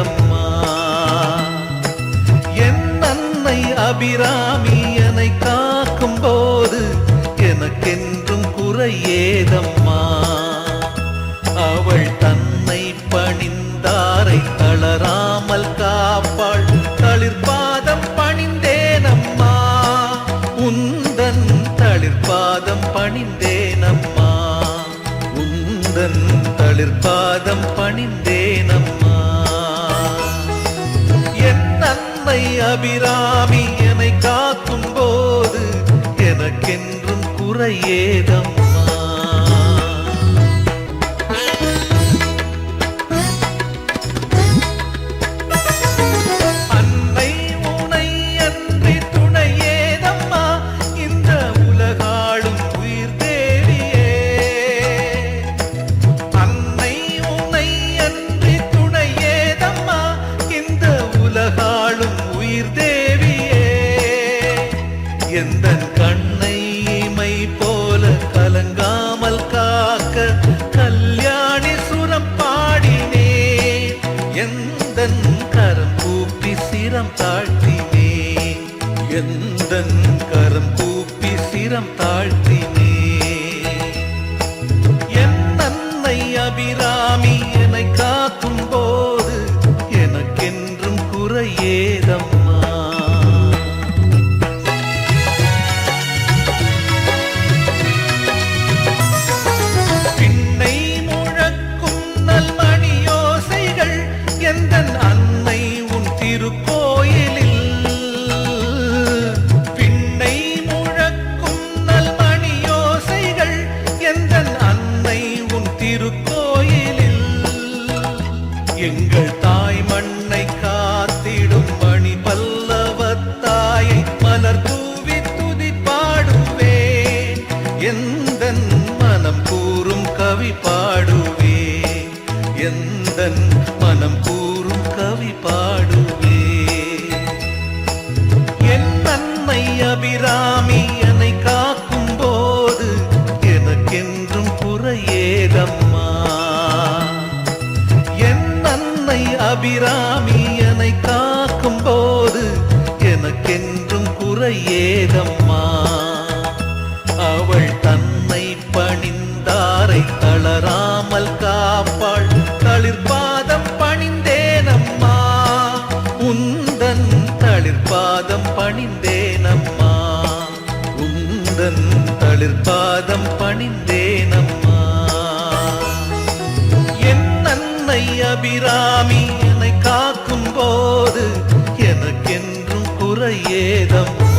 அம்மா. என் அன்னை அபிராமி என்னை காக்கும் போது எனக்கென்றும் குறை ஏதம்மா அவள் தன்னை பணிந்தாரை தளராமல் காப்பாள். தளிர்பாதம் பணிந்தேனம்மா. உந்தன் தளிர்பாதம் பணிந்தேனம்மா. உந்தன் தளிர்பாதம் பணிந்தேனம்மா. நன்மை அபிராமி என்னை காக்கும் போது எனக்கென்றும் குறையேதம் கண்ணை இமை போல கலங்காமல் காக்க கல்யாணி சுரம் பாடினேன் எந்த கரம் கூப்பி சிரம் தாழ்த்தினேன் எந்த கரம் கூப்பி சிரம் எங்கள் தாய் மண்ணை காத்திடும் மணி பல்லவத்தாயை மலர் தூவி துதி பாடுவேன். எந்த மனம் கூறும் கவி பாடுவேன். எந்த மனம் கூறும் கவி பாடுவேன். என் நன்மை அபிராமி என்னை காக்கும் போது எனக்கென்றும் குறையேதம் அபிராமி என்னை காக்கும் போது எனக்கென்றும் குறையேதம்மா. அவள் தன்னை பணிந்தாரை தளராமல் காப்பாள். தளிர்பாதம் பணிந்தேனம்மா. உந்தன் தளிர்பாதம் பணிந்தேனம்மா. உந்தன் தளிர்பாதம் பணிந்தேனம்மா அபிராமி என்னை காக்கும் போது எனக்கென்றும் குறையேதம்மா